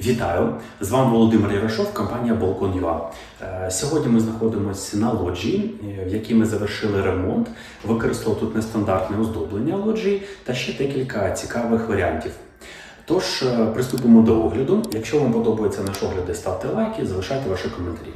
Вітаю! З вами Володимир Ярошов, компанія Balkon.ua. Е, Сьогодні ми знаходимося на лоджії, е, в якій ми завершили ремонт. Використали тут нестандартне оздоблення лоджії та ще декілька цікавих варіантів. Тож е, приступимо до огляду. Якщо вам подобається наш огляд, ставте лайки, залишайте ваші коментарі.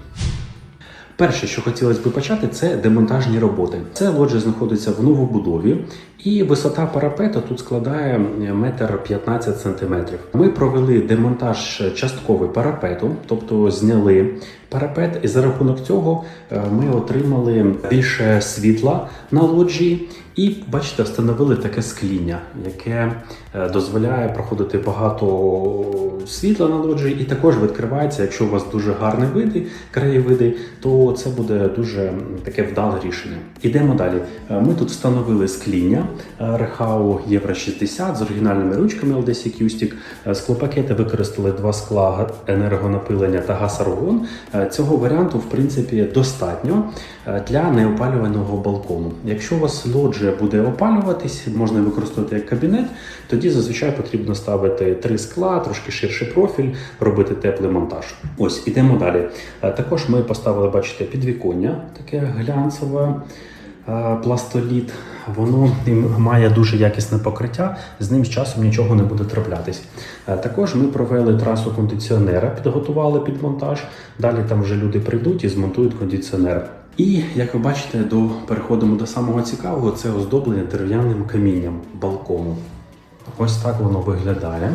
Перше, що хотілося б почати, це демонтажні роботи. Це лоджія знаходиться в новобудові, і висота парапету тут складає метр 15 сантиметрів. Ми провели демонтаж частковий парапету, тобто зняли парапет, і за рахунок цього е, ми отримали більше світла на лоджії. І бачите, встановили таке скління, яке е, дозволяє проходити багато світла на лоджії, і також відкривається, якщо у вас дуже гарні види, краєвиди, то це буде дуже таке вдале рішення. Ідемо далі. Е, Ми тут встановили скління е, Рехау Євро 60 з оригінальними ручками LDC Acoustic. Е, Склопакети використали два скла енергонапилення та газ-аргон. Цього варіанту, в принципі, достатньо для неопалюваного балкону. Якщо у вас лоджія буде опалюватись, можна використовувати як кабінет, тоді зазвичай потрібно ставити три скла, трошки ширший профіль, робити теплий монтаж. Ось ідемо далі. Також ми поставили, бачите, підвіконня, таке глянцеве. е, Пластоліт, воно має дуже якісне покриття, з ним з часом нічого не буде траплятись. Е, Також ми провели трасу кондиціонера, підготували під монтаж. Далі там вже люди прийдуть і змонтують кондиціонер. І як ви бачите, до переходимо до самого цікавого, це оздоблення дерев'яним камінням балкону. Ось так воно виглядає.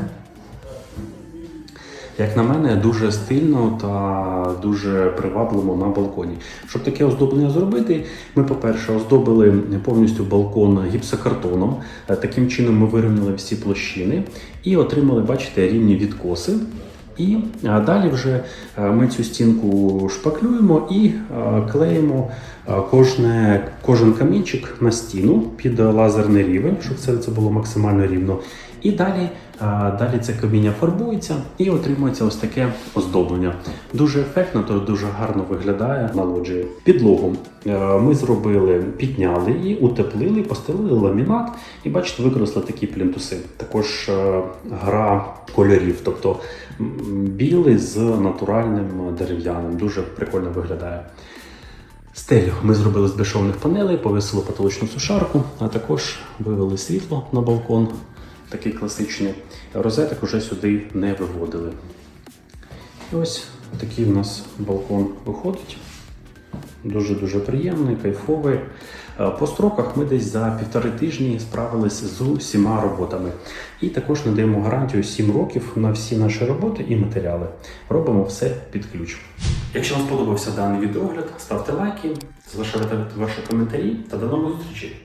Як на мене, дуже стильно та дуже привабливо на балконі. Щоб таке оздоблення зробити, ми, по-перше, оздобили повністю балкон гіпсокартоном. Е, Таким чином ми вирівняли всі площини і отримали, бачите, рівні відкоси. І далі вже е, ми цю стінку шпаклюємо і е, клеїмо е, кожне, кожен камінчик на стіну під лазерний рівень, щоб це, це було максимально рівно. І далі, далі це каміння фарбується і отримується ось таке оздоблення. Дуже ефектно, то дуже гарно виглядає на лоджії. Підлогу е, ми зробили, підняли її, утеплили, постелили ламінат і бачите, використали такі плінтуси. Також е, гра кольорів, тобто білий з натуральним дерев'яним. Дуже прикольно виглядає. Стелю ми зробили з безшовних панелей, повісили потолочну сушарку, а також вивели світло на балкон, такий класичний. Розеток уже сюди не виводили. І ось такий в нас балкон виходить. Дуже-дуже приємний, кайфовий. Е, По строках ми десь за півтори тижні справились з усіма роботами. І також надаємо гарантію 7 років на всі наші роботи і матеріали. Робимо все під ключ. Якщо вам сподобався даний відеогляд, ставте лайки, залишайте ваші коментарі та до нових зустрічей.